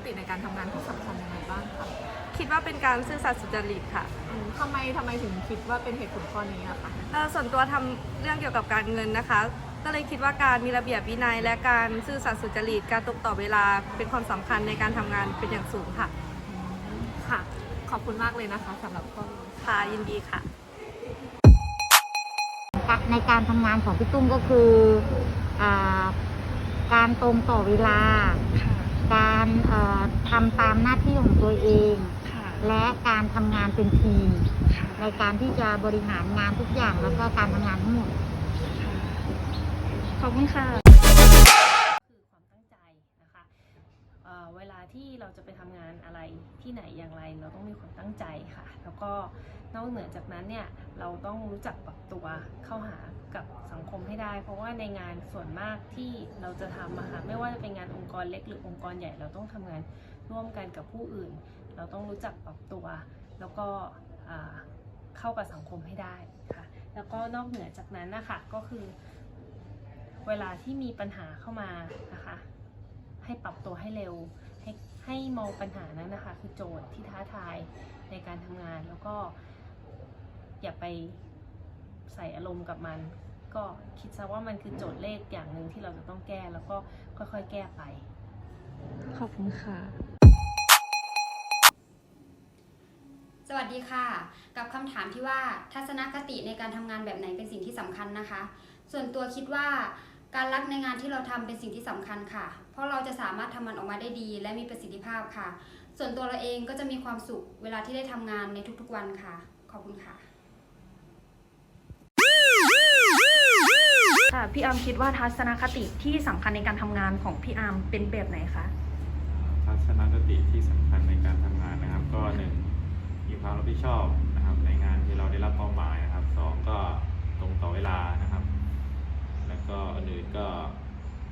อามีทัศนคติในการทำงานที่สำคัญยังไงบ้างคะคิดว่าเป็นการซื่อสัตย์สุจริตค่ะ อืมทำไมทำไมถึงคิดว่าเป็นเหตุผลข้อนี้อะคะ เอ่อส่วนตัวทำเรื่องเกี่ยวกับการเงินนะคะ ก็เลยคิดว่าการมีระเบียบวินัย และการซื่อสัตย์สุจริต การตรงต่อเวลาเป็นความสำคัญในการทำงานเป็นอย่างสูงค่ะค่ะ ขอบคุณมากเลยนะคะสำหรับข้อมูล ค่ะยินดีค่ะ ในการทำงานของพี่ตุ้มก็คืออาการตรงต่อเวลา การเอ่อทำตามหน้าที่ของตัวเองและการทำงานเป็นทีมในการที่จะบริหารงานทุกอย่างแล้วก็การทำงานทั้งหมด ขอบคุณค่ะ คือความตั้งใจนะคะเอ่อเวลาที่เราจะไปทำงานอะไรที่ไหนอย่างไร เราต้องมีความตั้งใจค่ะ แล้วก็นอกเหนือจากนั้นเนี่ยเราต้องรู้จักปรับตัวเข้าหา กับสังคมให้ได้ เพราะว่าในงานส่วนมากที่เราจะทำอะค่ะไม่ว่าจะเป็นงานองค์กรเล็กหรือองค์กรใหญ่เราต้องทำงานร่วมกันกับผู้อื่น เราต้องรู้จักปรับตัว แล้วก็เข้ากับสังคมให้ได้ค่ะแล้วก็นอกเหนือจากนั้นนะคะก็คือ เวลาที่มีปัญหาเข้ามานะคะให้ปรับตัวให้เร็วให้ให้มองปัญหานั้นนะคะ คือโจทย์ที่ท้าทายในการทำงานแล้วก็อย่าไป ใส่อารมณ์กับมัน ก็คิดซะว่ามันคือโจทย์เลขอย่างหนึ่งที่เราจะต้องแก้แล้วก็ค่อยๆ แก้ไป ขอบคุณค่ะ สวัสดีค่ะ กับคำถามที่ว่าทัศนคติในการทำงานแบบไหนเป็นสิ่งที่สำคัญนะคะ ส่วนตัวคิดว่าการรักในงานที่เราทำเป็นสิ่งที่สำคัญค่ะ เพราะเราจะสามารถทำมันออกมาได้ดี และมีประสิทธิภาพค่ะ ส่วนตัวเราเองก็จะมีความสุขเวลาที่ได้ทำงานในทุกๆวันค่ะ ขอบคุณค่ะ ค่ะพี่อาร์มคิดว่าทัศนคติที่สำคัญในการทำงานของพี่อาร์มเป็นแบบไหนคะทัศนคติที่สำคัญในการทำงานนะครับ ก็หนึ่งมีความรับผิดชอบนะครับ ในงานที่เราได้รับเป้าหมายนะครับสองก็ตรงต่อเวลานะครับ แล้วก็อันอื่นก็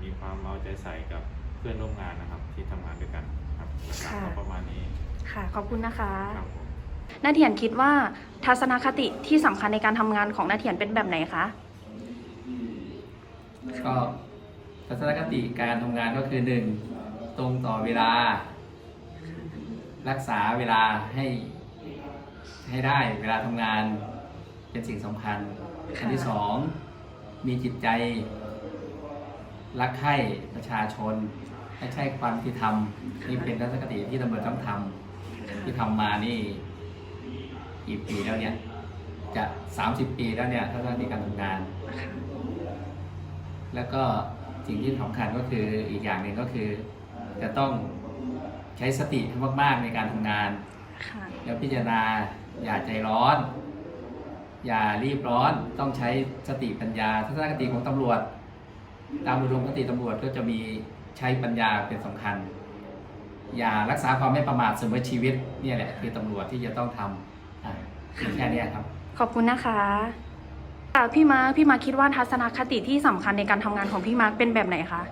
มีความเอาใจใส่กับเพื่อนร่วมงานนะครับ ที่ทำงานด้วยกันครับหลักๆก็ค่ะประมาณนี้ค่ะ ขอบคุณนะคะครับผมนาเถียนคิดว่าทัศนคติที่สำคัญในการทำงานของนาเถียนเป็นแบบไหนคะ ก็ทัศนคติการทำงานก็คือหนึ่งตรงต่อเวลา รักษาเวลาให้ให้ได้เวลาทำงานเป็นสิ่งสำคัญอันที่สองมีจิตใจ รักใคร่ประชาชนไม่ใช่ความที่ทำนี่เป็นทัศนคติที่ตำรวจต้องทำที่ทำมานี่กี่ปีแล้วเนี่ยจะ 30 ปีแล้วเนี่ยทัศนคติการทำงาน แล้วก็สิ่งที่สำคัญก็คืออีกอย่างหนึ่งก็คือ จะต้องใช้สติให้มากๆในการทำงาน ค่ะ แล้วพิจารณาอย่าใจร้อน อย่ารีบร้อนต้องใช้สติปัญญาทัศนคติของตำรวจ ตามอุดมคติตำรวจก็จะมีใช้ปัญญาเป็นสำคัญ อย่ารักษาความไม่ประมาทเสมอชีวิตเนี่ยแหละคือตำรวจที่จะต้องทำอะมีแค่เนี้ยครับ ขอบคุณนะคะ ค่ะพี่มาร์คพี่มาร์คคิดว่าทัศนคติที่สำคัญในการทำงานของพี่มาร์คเป็นแบบไหนคะ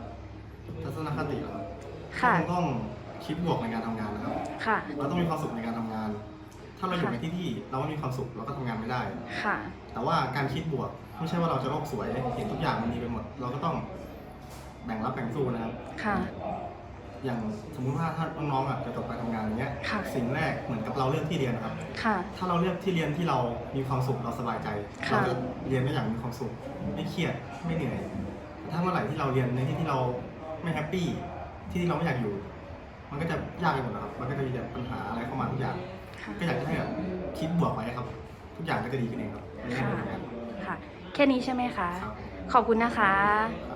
ทัศนคติเหรอครับค่ะก็ต้องคิดบวกในการทำงานนะครับ ค่ะ เราต้องมีความสุขในการทำงาน ถ้าเราอยู่ค่ะในที่ที่เราไม่มีความสุขเราก็ทำงานไม่ได้ ค่ะ แต่ว่าการคิดบวกไม่ใช่ว่าเราจะโลกสวยเห็นทุกอย่างมันดีไปหมด เราก็ต้องแบ่งรับแบ่งสู้นะครับ ค่ะ อย่างสมมุติว่าถ้าน้องๆอะจะจบการทำงานอย่างเงี้ย ค่ะ สิ่งแรกเหมือนกับเราเลือกที่เรียนนะครับ ค่ะ ถ้าเราเลือกที่เรียนที่เรามีความสุขเราสบายใจค่ะ เราจะเรียนได้อย่างมีความสุข ไม่เครียดไม่เหนื่อยแต่ถ้าเมื่อไหร่ที่เราเรียนในที่ที่เราไม่แฮปปี้ที่ที่เราไม่อยากอยู่ มันก็จะยากไปหมดนะครับ มันก็จะมีแต่ปัญหาอะไรเข้ามาทุกอย่าง ค่ะ ก็อยากจะให้แบบคิดบวกไว้ครับ ทุกอย่างก็จะดีขึ้นเองครับไม่ได้เป็นอย่างนั้นค่ะ แค่นี้ใช่ไหมคะ ครับ ขอบคุณนะคะ ครับ